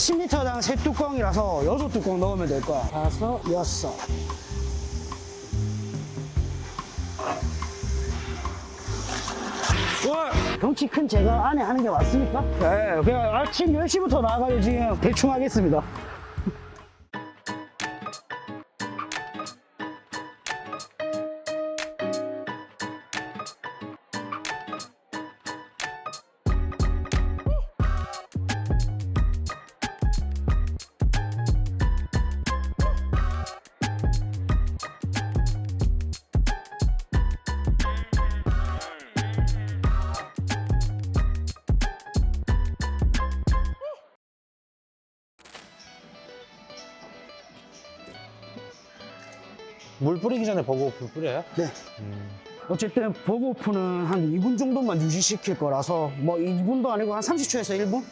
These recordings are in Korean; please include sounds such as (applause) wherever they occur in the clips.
10리터당 세 뚜껑이라서 여섯 뚜껑 넣으면 될 거야. 다섯, 여섯. 와, 덩치 큰 제가 안에 하는 게 맞습니까? 네, 그냥 아침 10시부터 나가요 지금 대충 하겠습니다. 물 뿌리기 전에 버거풀 뿌려요? 네. 음. 어쨌든 버거프는 한 2분 정도만 유지시킬 거라서 뭐 2분도 아니고 한 30초에서 1분?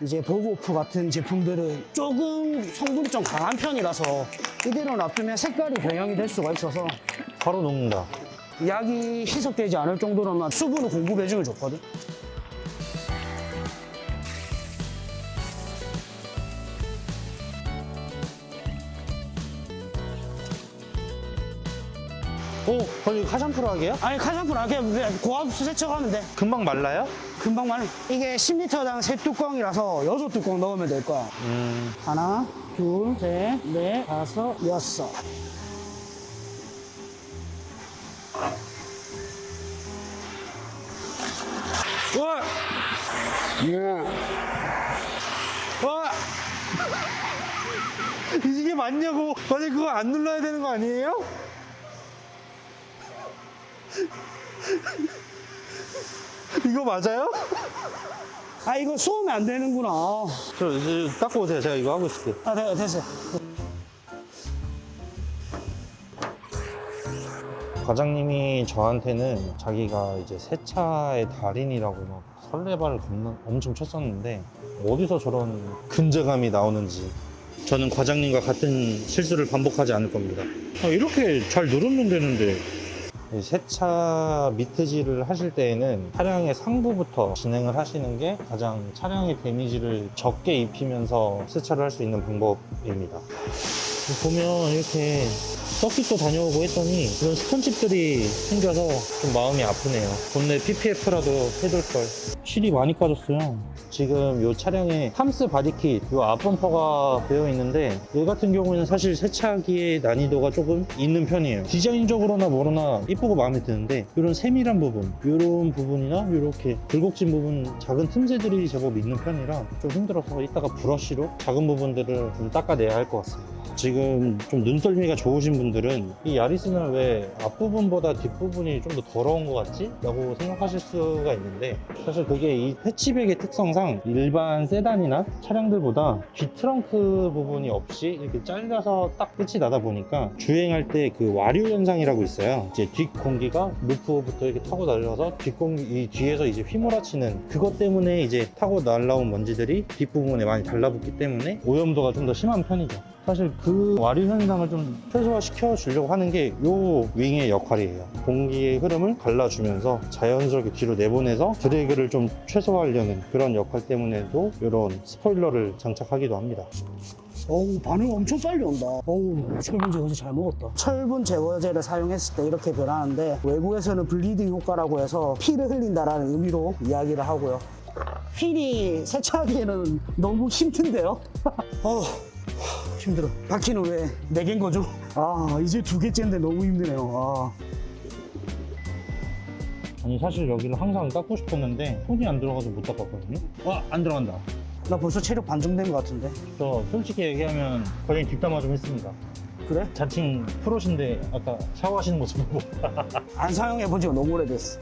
이제 버거프 같은 제품들은 조금 성분이 좀 강한 편이라서 이대로 놔두면 색깔이 변형이 될 수가 있어서 바로 녹는다. 약이 희석되지 않을 정도로만 수분을 공급해주면 좋거든. 오, 거기 화샴푸로 하게요? 아니 카샴푸 안 그냥 그냥 고압수 세척하면 돼. 금방 말라요? 금방 말려. 이게 10리터당 세 뚜껑이라서 여섯 뚜껑 넣으면 될 거야. 음. 하나, 둘, 셋, 넷, 다섯, 여섯. 와! 와! 이게 맞냐고. 만약 그거 안 눌러야 되는 거 아니에요? (laughs) 이거 맞아요? 아, 이거 쏘면 안 되는구나. 저, 저 닦고 오세요. 제가 이거 하고 있을게요. 아, 네, 됐어요. 과장님이 저한테는 자기가 이제 세차의 달인이라고 막 설레발을 겁나 엄청 쳤었는데 어디서 저런 근저감이 나오는지 저는 과장님과 같은 실수를 반복하지 않을 겁니다. 아, 이렇게 잘 누르면 되는데 이 세차 미트질을 하실 때에는 차량의 상부부터 진행을 하시는 게 가장 차량의 데미지를 적게 입히면서 세차를 할 수 있는 방법입니다. 보면 이렇게 서킷도 다녀오고 했더니 이런 스톤칩들이 생겨서 좀 마음이 아프네요. 본네 PPF라도 해둘 걸. 실이 많이 까졌어요. 지금 이 차량에 함스 바디킷, 이 앞범퍼가 되어 있는데 얘 같은 경우에는 사실 세차하기의 난이도가 조금 있는 편이에요. 디자인적으로나 뭐로나 이쁘고 마음에 드는데 이런 세밀한 부분, 이런 부분이나 이렇게 굴곡진 부분, 작은 틈새들이 제법 있는 편이라 좀 힘들어서 이따가 브러쉬로 작은 부분들을 좀 닦아내야 할 것 같습니다. 지금 좀 눈썰미가 좋으신 분들은 이 야리스는 왜 앞부분보다 뒷부분이 좀 더 더러운 것 같지? 라고 생각하실 수가 있는데 사실 그게 이 패치백의 특성상 일반 세단이나 차량들보다 뒷 트렁크 부분이 없이 이렇게 잘려서 딱 끝이 나다 보니까 주행할 때 그 와류 현상이라고 있어요. 이제 뒷 공기가 루프부터 이렇게 타고 날려서 뒷공기 이 뒤에서 이제 휘몰아치는 그것 때문에 이제 타고 날라온 먼지들이 뒷부분에 많이 달라붙기 때문에 오염도가 좀 더 심한 편이죠. 사실 그 와류 현상을 좀 최소화시켜 주려고 하는 게 요 윙의 역할이에요. 공기의 흐름을 갈라주면서 자연스럽게 뒤로 내보내서 드래그를 좀 최소화하려는 그런 역할 때문에도 이런 스포일러를 장착하기도 합니다. 어우, 반응 엄청 빨리 온다. 어우, 철분 제거제 잘 먹었다. 철분 제거제를 사용했을 때 이렇게 변하는데 외부에서는 블리딩 효과라고 해서 피를 흘린다라는 의미로 이야기를 하고요. 휠이 세차하기에는 너무 힘든데요? (laughs) 어, 힘들어. 바퀴는 왜 네 개인 거죠? 아, 이제 두 개째인데 너무 힘드네요. 아. 아니 사실 여기를 항상 닦고 싶었는데 손이 안 들어가서 못 닦았거든요. 와안 들어간다. 나 벌써 체력 반정된 것 같은데. 저 솔직히 얘기하면 거의 뒷담화 좀 했습니다. 그래? 자칭 프로신데 아까 샤워하시는 모습 보고 안 사용해 본 지가 너무 오래됐어.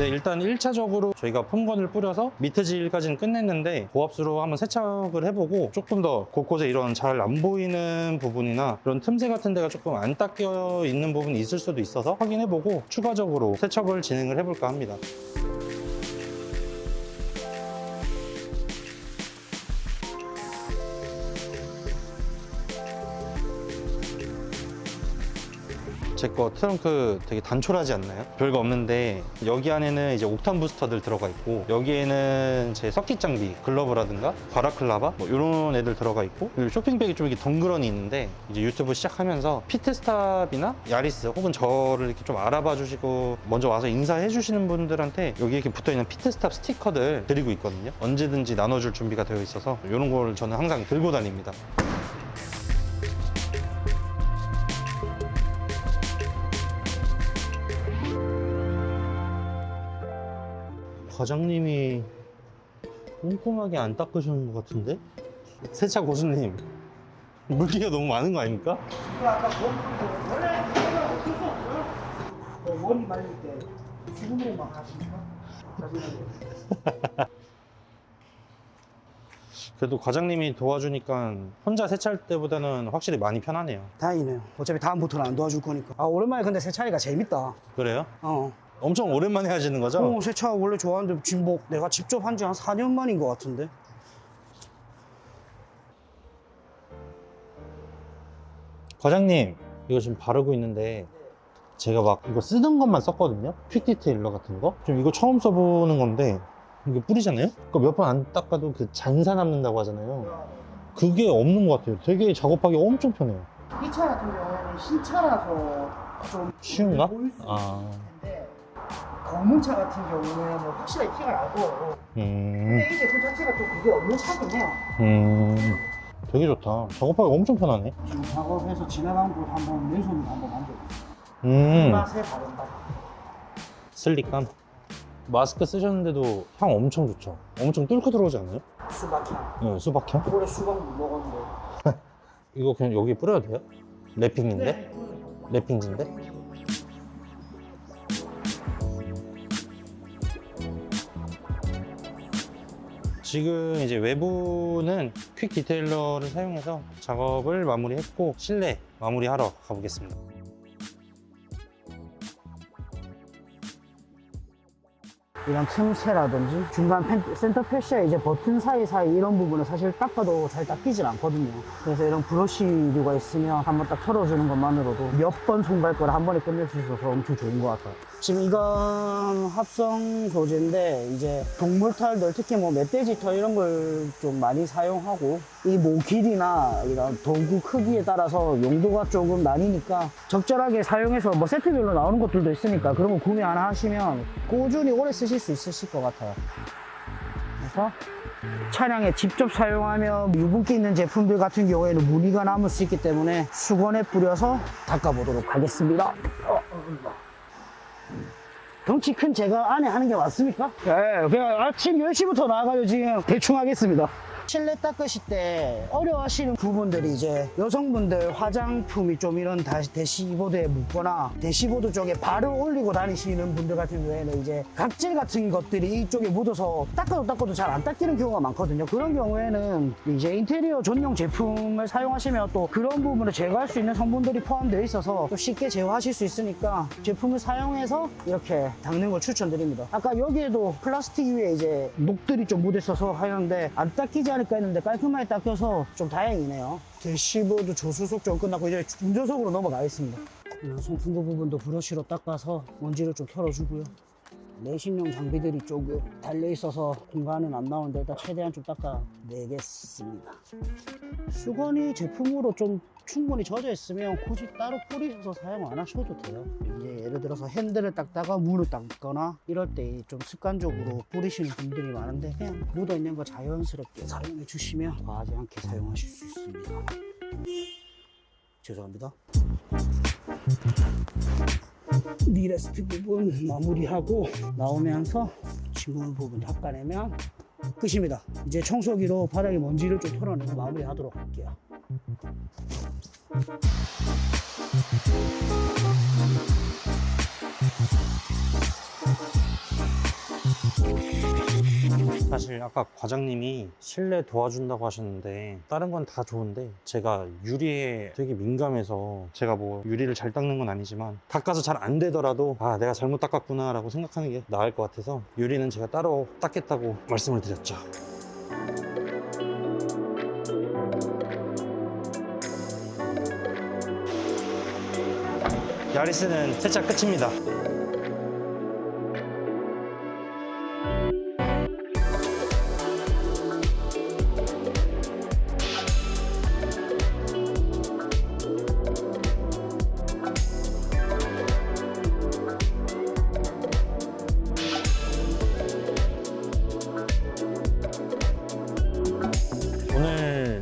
네, 일단 1차적으로 저희가 폼건을 뿌려서 미트질까지는 끝냈는데 고압수로 한번 세척을 해보고 조금 더 곳곳에 이런 잘 안 보이는 부분이나 이런 틈새 같은 데가 조금 안 닦여 있는 부분이 있을 수도 있어서 확인해보고 추가적으로 세척을 진행을 해볼까 합니다. 제 거 트렁크 되게 단촐하지 않나요? 별거 없는데 여기 안에는 이제 옥탄 부스터들 들어가 있고 여기에는 제 서킷 장비 글러브라든가 바라클라바 뭐 이런 애들 들어가 있고 쇼핑백이 좀 이렇게 덩그러니 있는데 이제 유튜브 시작하면서 피트스탑이나 야리스 혹은 저를 이렇게 좀 알아봐 주시고 먼저 와서 인사해 주시는 분들한테 여기 이렇게 붙어 있는 피트스탑 스티커들 드리고 있거든요. 언제든지 나눠줄 준비가 되어 있어서 이런 걸 저는 항상 들고 다닙니다. 과장님이 꼼꼼하게 안 닦으시는 것 같은데? 세차 고수님 물기가 너무 많은 거 아닙니까? 아까 뭐 원래 그거는 어쩔 수 없어요. 뭐 머리 말릴 때 수분으로 막 하시니까. 그래도 과장님이 도와주니까 혼자 세차할 때보다는 확실히 많이 편하네요 다행이네요. 어차피 다음부터는 안 도와줄 거니까. 아 오랜만에 근데 세차리가 재밌다. 그래요? 어. 엄청 오랜만에 하시는 거죠? 어, 세차 원래 좋아하는데 지금 뭐 내가 직접 한 지 한 4년 만인 것 같은데. 과장님 이거 지금 바르고 있는데 제가 막 이거 쓰던 것만 썼거든요 퀵 디테일러 같은 거 지금 이거 처음 써보는 건데 이거 뿌리잖아요 그거 몇번 안 닦아도 그 잔사 남는다고 하잖아요 그게 없는 것 같아요 되게 작업하기 엄청 편해요 이 차 같은 경우에는 신차라서 좀 쉬운가? 보일 수 아. 텐데 검은 차 같은 경우에는 확실하게 티가 나고 음, 근데 이제 그 자체가 좀 그게 없는 차긴 해요. 음 되게 좋다 작업하기 엄청 편하네 지금 작업해서 지나간 곳 한번 왼손으로 한번 만져보세요. 음 맛에 바른다. 슬릭감 마스크 쓰셨는데도 향 엄청 좋죠 엄청 뚫고 들어오지 않아요? 수박향. 네, 수박향 올해 수박 못 먹었는데. (laughs) 이거 그냥 여기 뿌려도 돼요? 랩핑인데? 랩핑지인데? 지금 이제 외부는 퀵 디테일러를 사용해서 작업을 마무리했고 실내 마무리하러 가보겠습니다. 이런 틈새라든지 중간 펜, 센터 표시에 이제 버튼 사이사이 이런 부분은 사실 닦아도 잘 닦이질 않거든요. 그래서 이런 브러쉬류가 있으면 한번 딱 털어주는 것만으로도 몇 번 손갈 거를 한 번에 끝낼 수 있어서 엄청 좋은 것 같아요. 지금 이건 합성 소재인데 이제 동물 털들 특히 뭐 멧돼지 털 이런 걸 좀 많이 사용하고 이 모 길이나 이런 도구 크기에 따라서 용도가 조금 나뉘니까 적절하게 사용해서 뭐 세트별로 나오는 것들도 있으니까 그런 거 구매 하나 하시면 꾸준히 오래 쓰실 수 있으실 것 같아요. 그래서 차량에 직접 사용하면 유분기 있는 제품들 같은 경우에는 무늬가 남을 수 있기 때문에 수건에 뿌려서 닦아보도록 하겠습니다. 어, 덩치 큰 제가 안에 하는 게 맞습니까? 네, 그냥 아침 10시부터 나와가지고 지금 대충 하겠습니다. 실내 닦으실 때 어려워하시는 부분들이 이제 여성분들 화장품이 좀 이런 다- 대시보드에 묻거나 대시보드 쪽에 발을 올리고 다니시는 분들 같은 경우에는 이제 각질 같은 것들이 이쪽에 묻어서 닦아도 닦아도 잘 안 닦이는 경우가 많거든요. 그런 경우에는 이제 인테리어 전용 제품을 사용하시면 또 그런 부분을 제거할 수 있는 성분들이 포함되어 있어서 또 쉽게 제거하실 수 있으니까 제품을 사용해서 이렇게 닦는 걸 추천드립니다. 아까 여기에도 플라스틱 위에 이제 녹들이 좀 묻어 있어서 하는데 안 닦이지 않 을까 했는데 깔끔하게 닦여서 좀 다행이네요. 대시보드 조수석 좀 끝났고 이제 운전석으로 넘어가겠습니다. 송풍구 부분도 브러쉬로 닦아서 먼지를 좀 털어주고요. 내신용 장비들이 조금 달려 있어서 공간은 안 나오는데 일단 최대한 좀 닦아내겠습니다. 수건이 제품으로 좀 충분히 젖어 있으면 굳이 따로 뿌리셔서 사용 안 하셔도 돼요. 이제 예를 들어서 핸들을 닦다가 문을 닦거나 이럴 때 좀 습관적으로 뿌리시는 분들이 많은데 그냥 묻어 있는 거 자연스럽게 사용해 주시면 과하지 않게 사용하실 수 있습니다. 죄송합니다. 니레스트 부분 마무리하고 나오면서 지문 부분 닦아내면 끝입니다. 이제 청소기로 바닥에 먼지를 좀 털어내고 마무리하도록 할게요. 사실 아까 과장님이 실내 도와준다고 하셨는데 다른 건 다 좋은데 제가 유리에 되게 민감해서 제가 뭐 유리를 잘 닦는 건 아니지만 닦아서 잘 안 되더라도 아 내가 잘못 닦았구나 라고 생각하는 게 나을 것 같아서 유리는 제가 따로 닦겠다고 말씀을 드렸죠 야리스는 세차 끝입니다.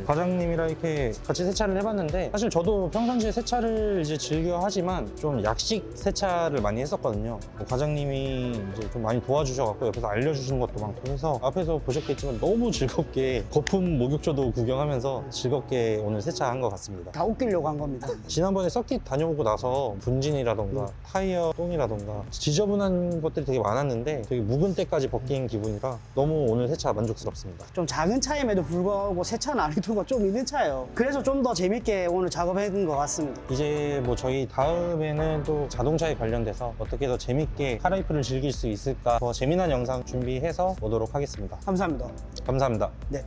과장 님이랑 이렇게 같이 세차를 해봤는데 사실 저도 평상시에 세차를 이제 즐겨 하지만 좀 약식 세차를 많이 했었거든요. 뭐 과장님이 이제 좀 많이 도와주셔갖고 옆에서 알려주시는 것도 많고 해서 앞에서 보셨겠지만 너무 즐겁게 거품 목욕조도 구경하면서 즐겁게 오늘 세차한 것 같습니다. 다 웃기려고 한 겁니다. 지난번에 서킷 다녀오고 나서 분진이라던가 타이어 똥이라던가 지저분한 것들이 되게 많았는데 되게 묵은 때까지 벗긴 기분이라 너무 오늘 세차 만족스럽습니다. 좀 작은 차임에도 불구하고 세차 난이도가 좀 있는 차예요. 그래서 좀 더 재밌게 오늘 작업해둔 것 같습니다. 이제 뭐 저희 다음에는 또 자동차에 관련돼서 어떻게 더 재밌게 카라이프를 즐길 수 있을까 더 재미난 영상 준비해서 오도록 하겠습니다. 감사합니다. 감사합니다. 네.